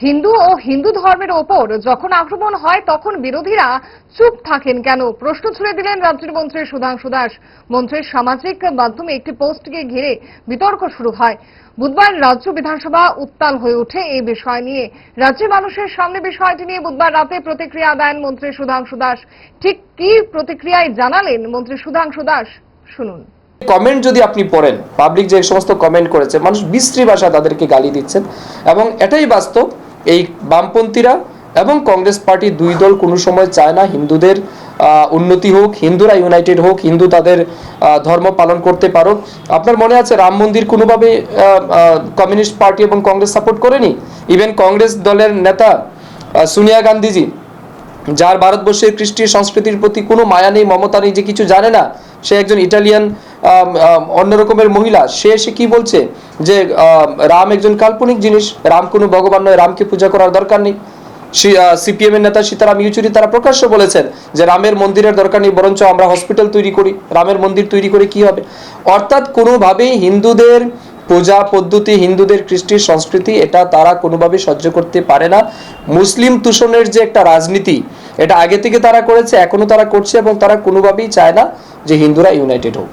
হিন্দু ও হিন্দু ধর্মের ওপর যখন আক্রমণ হয়, তখন বিরোধীরা চুপ থাকেন কেন? প্রশ্ন ছুড়ে দিলেন রাজ্যের মন্ত্রী সুধাংশু দাস। মন্ত্রীর সামাজিক মাধ্যমে একটি পোস্টকে ঘিরে বিতর্ক শুরু হয়। বুধবার রাজ্য বিধানসভা উত্তাল হয়ে ওঠে এই বিষয় নিয়ে। রাজ্যের মানুষের সামনে বিষয়টি নিয়ে বুধবার রাতে প্রতিক্রিয়া দেন মন্ত্রী সুধাংশু দাস। ঠিক কি প্রতিক্রিয়ায় জানালেন মন্ত্রী সুধাংশু দাস? শুনুন। কমেন্ট যদি আপনি পড়েন পাবলিক যে সমস্ত কমেন্ট করেছে, মানুষ বিশ্রী ভাষা তাদেরকে গালি দিচ্ছেন এবং এটাই বাস্তব এই বামপন্থীরা এবং কংগ্রেস পার্টি দুই দল কোনো সময় চায় না হিন্দুদের উন্নতি হোক, হিন্দুরা ইউনাইটেড হোক, হিন্দু তাদের ধর্ম পালন করতে পারুক। আপনার মনে আছে রাম মন্দির কোনোভাবে কমিউনিস্ট পার্টি এবং কংগ্রেস সাপোর্ট করেনি? ইভেন কংগ্রেস দলের নেতা সোনিয়া গান্ধীজি, যার ভারতবর্ষের খ্রিস্টীয় সংস্কৃতির প্রতি কোনো মায়া নেই, মমতা নেই, যে কিছু জানে না, সে একজন ইটালিয়ান আম, আম, অন্য রকমের মহিলা সে এসে কি বলছে? যে রাম একজন কাল্পনিক জিনিস রাম কোনো ভগবান নয় রামকে পূজা করার দরকার নেই। সিপিএম এর নেতা সীতারাম ইয়েচুরি তারা প্রকাশ্য বলেছেন যে রামের মন্দিরের দরকার নেই বরঞ্চ আমরা হসপিটাল তৈরি করি। রামের মন্দির তৈরি করে কি হবে? অর্থাৎ কোনোভাবেই হিন্দুদের পূজা পদ্ধতি হিন্দুদের কৃষ্টির সংস্কৃতি এটা তারা কোনোভাবে সহ্য করতে পারে না। মুসলিম তুষণের যে একটা রাজনীতি এটা আগে থেকে তারা করেছে এখনও তারা করছে এবং তারা কোনোভাবেই চায় না যে হিন্দুরা ইউনাইটেড হোক।